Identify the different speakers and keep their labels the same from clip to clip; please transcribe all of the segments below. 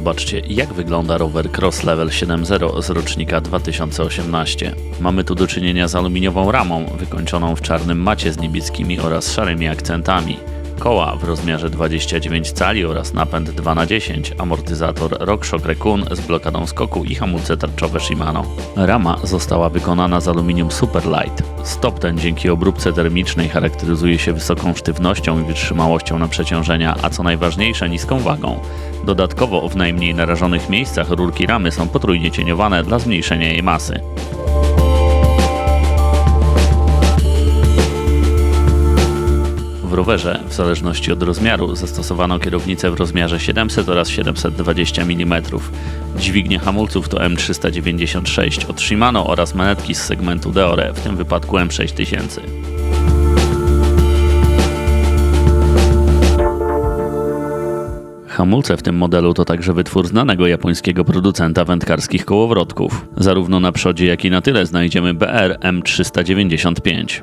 Speaker 1: zobaczcie, jak wygląda rower Cross Level 7.0 z rocznika 2018. Mamy tu do czynienia z aluminiową ramą, wykończoną w czarnym macie z niebieskimi oraz szarymi akcentami. Koła w rozmiarze 29 cali oraz napęd 2x10, amortyzator RockShox Recon z blokadą skoku i hamulce tarczowe Shimano. Rama została wykonana z aluminium Superlight. Stop ten dzięki obróbce termicznej charakteryzuje się wysoką sztywnością i wytrzymałością na przeciążenia, a co najważniejsze niską wagą. Dodatkowo w najmniej narażonych miejscach rurki ramy są potrójnie cieniowane dla zmniejszenia jej masy. Rowerze, w zależności od rozmiaru, zastosowano kierownicę w rozmiarze 700 oraz 720 mm. Dźwignie hamulców to M396 od Shimano oraz manetki z segmentu Deore, w tym wypadku M6000. Hamulce w tym modelu to także wytwór znanego japońskiego producenta wędkarskich kołowrotków. Zarówno na przodzie, jak i na tyle znajdziemy BR M395.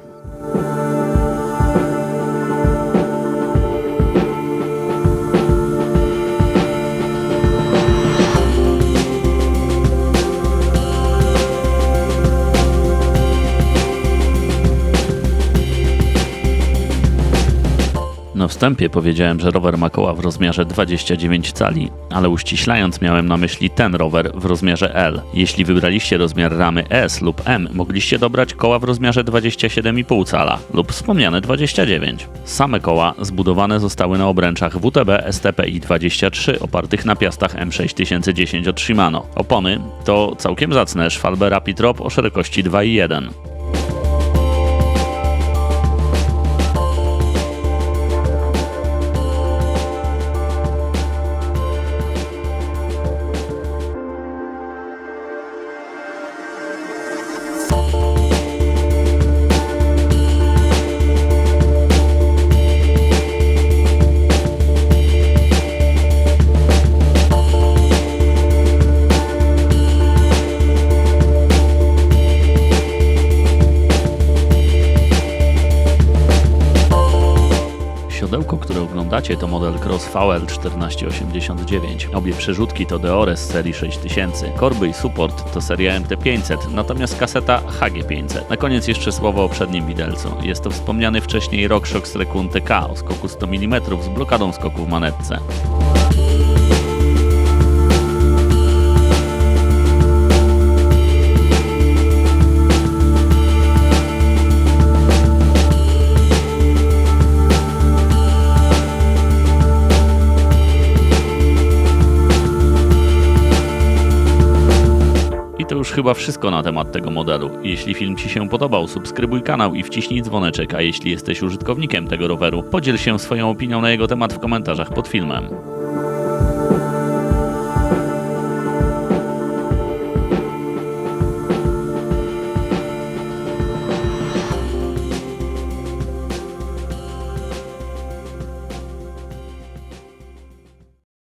Speaker 1: Na wstępie powiedziałem, że rower ma koła w rozmiarze 29 cali, ale uściślając miałem na myśli ten rower w rozmiarze L. Jeśli wybraliście rozmiar ramy S lub M, mogliście dobrać koła w rozmiarze 27,5 cala lub wspomniane 29. Same koła zbudowane zostały na obręczach WTB STPI 23 opartych na piastach M6010 od Shimano. Opony to całkiem zacne Schwalbe Rapid Drop o szerokości 2,1. Siodełko, które oglądacie to model Cross VL 1489. Obie przerzutki to Deore z serii 6000. Korby i support to seria MT500, natomiast kaseta HG500. Na koniec jeszcze słowo o przednim widelcu. Jest to wspomniany wcześniej RockShox Recon TK o skoku 100 mm z blokadą skoku w manetce. To już chyba wszystko na temat tego modelu. Jeśli film Ci się podobał, subskrybuj kanał i wciśnij dzwoneczek, a jeśli jesteś użytkownikiem tego roweru, podziel się swoją opinią na jego temat w komentarzach pod filmem.